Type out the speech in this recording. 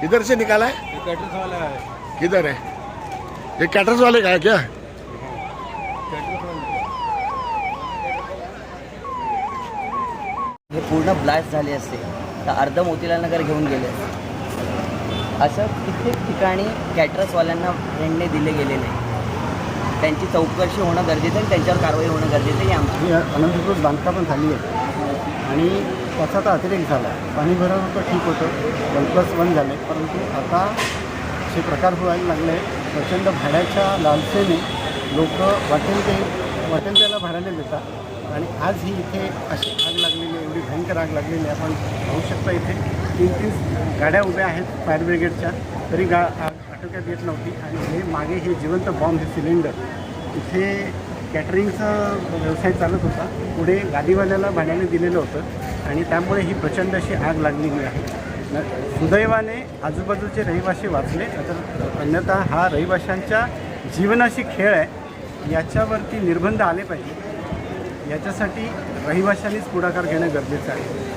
किधर से निकाला है? कैटर्स वाला है। किधर है? ये कैटर्स वाले का है क्या? कैटर्स वाला हे पूर्ण ब्लास्ट झाले असते. तर अर्ध मोतीलाल नगर घेऊन गेले. असं कित्येक ठिकाणी कॅटरसवाल्यांना रेंटने दिले गेलेले आहे. त्यांची चौकशी होणं गरजेचं आहे आणि त्यांच्यावर कारवाई होणं गरजेचं आहे. ही आमची अनधिकृत बांधकाम पण झाली आहे. आणि त्याचा तर अतिरेक झाला. पाणी भरणं होतं ठीक होतं. वन प्लस वन झाले. परंतु आता असे प्रकार व्हायला लागले प्रचंड भाड्याच्या लालसेने लोक वाटेल ते वाटेल त्याला भाड्याने देतात. आणि आज ही इथे अशी आग लागलेली आहे एवढी भयंकर आग लागलेली आहे. आपण पाहू शकता इथे तीन तीन गाड्या उभ्या आहेत फायर ब्रिगेडच्या तरी गा आग आटोक्यात येत नव्हती. आणि हे मागे हे जिवंत बॉम्ब हे सिलेंडर इथे कॅटरिंगचा व्यवसाय चालत होता. पुढे गादीवाल्याला भाड्याने दिलेलं होतं. आणि त्यामुळे ही प्रचंड अशी आग लागलेली आहे. न- सुदैवाने आजूबाजूचे रहिवासी वाचले. तर अन्यथा हा रहिवाशांच्या जीवनाशी खेळ आहे. याच्यावरती निर्बंध आले पाहिजे. याच्यासाठी रहिवाशांनीच पुढाकार घेणं गरजेचं आहे.